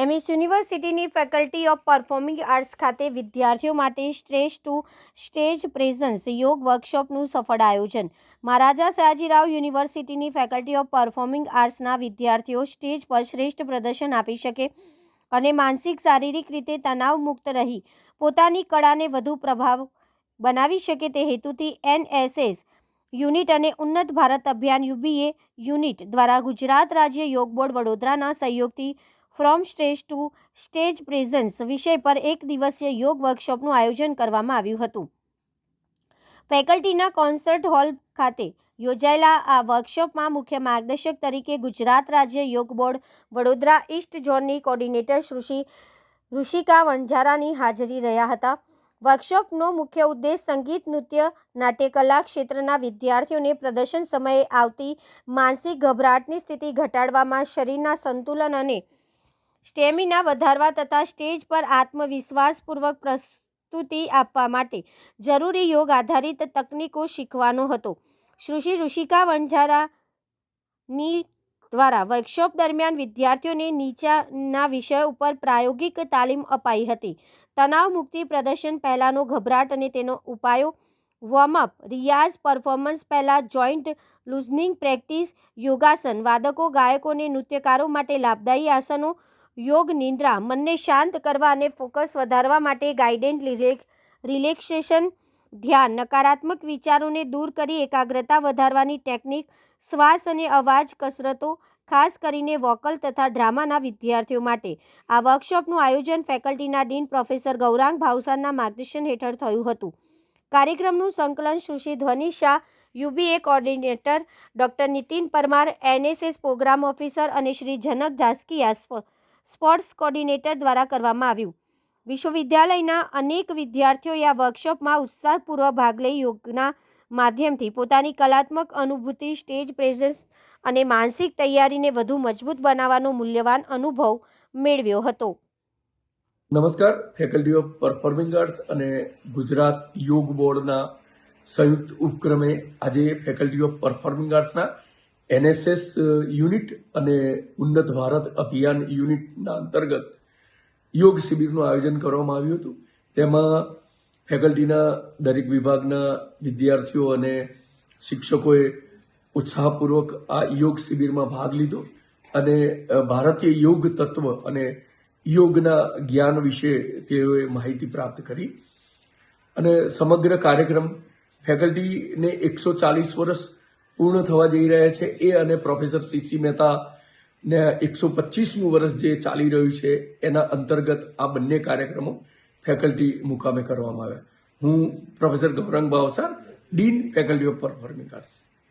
MS યુનિવર્સિટીની faculty of performing arts ખાતે વિદ્યાર્થીઓ માટે સ્ટ્રેસ ટુ સ્ટેજ પ્રેઝન્સ યોગ વર્કશોપનું સફળ આયોજન. મહારાજા સયાજીરાવ યુનિવર્સિટીની ફેકલ્ટી ઓફ પરફોર્મિંગ આર્ટ્સના વિદ્યાર્થીઓ સ્ટેજ પર શ્રેષ્ઠ પ્રદર્શન આપી શકે અને માનસિક, શારીરિક રીતે તણાવ મુક્ત રહી, પોતાની કળાને વધુ પ્રભાવ બનાવી શકે તે હેતુથી એનએસએસ યુનિટ અને ઉન્નત ભારત અભિયાન યુબીએ યુનિટ દ્વારા ગુજરાત રાજ્ય યોગ બોર્ડ વડોદરાના સહયોગથી from stage to stage presence વિષય પર એક દિવસીય યોગ વર્કશોપનું આયોજન કરવામાં આવ્યું હતું. ફેકલ્ટીના કોન્સર્ટ હોલ ખાતે યોજાયેલા આ વર્કશોપમાં મુખ્ય માર્ગદર્શક તરીકે ગુજરાત રાજ્ય યોગ બોર્ડ, વડોદરા ઈસ્ટ ઝોનની કોર્ડિનેટર શ્રુષિ, ઋષિકા વણઝારાની હાજરી રહ્યા હતા. વર્કશોપનો મુખ્ય ઉદ્દેશ સંગીત, નૃત્ય નાટ્યકલા ક્ષેત્રના વિદ્યાર્થીઓને પ્રદર્શન સમયે આવતી માનસિક ગભરાટની સ્થિતિ ઘટાડવામાં શરીરના સંતુલન અને સ્ટેમિના વધારવા તથા સ્ટેજ પર આત્મવિશ્વાસપૂર્વક પ્રસ્તુતિ આપવા માટે જરૂરી યોગ આધારિત તકનીકો શીખવાનો હતો. શ્રુષિ ઋષિકા વણઝારાની દ્વારા વર્કશોપ દરમિયાન વિદ્યાર્થીઓને નીચાના વિષયો ઉપર પ્રાયોગિક તાલીમ અપાઈ હતી. તણાવ મુક્તિ પ્રદર્શન પહેલાંનો ગભરાટ અને તેનો ઉપાયો વોર્મઅપ, રિયાઝ, પરફોર્મન્સ પહેલાં જોઈન્ટ, લુઝનિંગ પ્રેક્ટિસ, યોગાસન, વાદકો ગાયકો અને નૃત્યકારો માટે લાભદાયી આસનો યોગ નિંદ્રા, મનને શાંત કરવા અને ફોકસ વધારવા માટે ગાઈડેડ રિલેક્સેશન, ધ્યાન, નકારાત્મક વિચારોને દૂર કરી એકાગ્રતા વધારવાની ટેકનિક, શ્વાસ અને અવાજ કસરતો, ખાસ કરીને વોકલ તથા ડ્રામાના વિદ્યાર્થીઓ માટે. આ વર્કશોપનું આયોજન ફેકલ્ટીના ડીન પ્રોફેસર ગૌરાંગ ભાવસારના માર્ગદર્શન હેઠળ થયું હતું. કાર્યક્રમનું સંકલન Sushri Dhvani Shah, UBA coordinator doctor Nitin Parmar, NSS program officer અને શ્રી જનક ઝાસ્કિયા સ્પ- સ્પોર્ટ્સ કોર્ડિનેટર દ્વારા કરવામાં આવ્યું. વિશ્વવિદ્યાલયના અનેક વિદ્યાર્થીઓએ આ વર્કશોપમાં ઉત્સાહપૂર્વક ભાગ લઈ યોગના માધ્યમથી પોતાની કલાત્મક અનુભૂતિ, સ્ટેજ પ્રેઝન્સ અને માનસિક તૈયારીને વધુ મજબૂત બનાવવાનો મૂલ્યવાન અનુભવ મેળવ્યો હતો. નમસ્કાર, ફેકલ્ટી ઓફ પરફોર્મિંગ આર્ટ્સ અને ગુજરાત યોગ બોર્ડના સંયુક્ત ઉપક્રમે આજે ફેકલ્ટી ઓફ પરફોર્મિંગ આર્ટ્સના એનએસએસ યુનિટ અને ઉન્નત ભારત અભિયાન યુનિટના અંતર્ગત યોગ શિબિરનું આયોજન કરવામાં આવ્યું હતું. તેમાં ફેકલ્ટીના, દરેક વિભાગના વિદ્યાર્થીઓ અને શિક્ષકોએ ઉત્સાહપૂર્વક આ યોગ શિબિરમાં ભાગ લીધો અને ભારતીય યોગ તત્વ અને યોગના જ્ઞાન વિશે તેઓએ માહિતી પ્રાપ્ત કરી. અને સમગ્ર કાર્યક્રમ ફેકલ્ટીને એકસો ચાલીસ વર્ષ પૂર્ણ થવા જઈ રહ્યા છે. એ અને પ્રોફેસર સીસી મહેતા ને એકસો પચીસમું વર્ષ જે ચાલી રહ્યું છે, એના અંતર્ગત આ બંને કાર્યક્રમો ફેકલ્ટી મુકામે કરવામાં આવ્યા. હું professor Gaurang Bhavsar dean faculty of performing arts.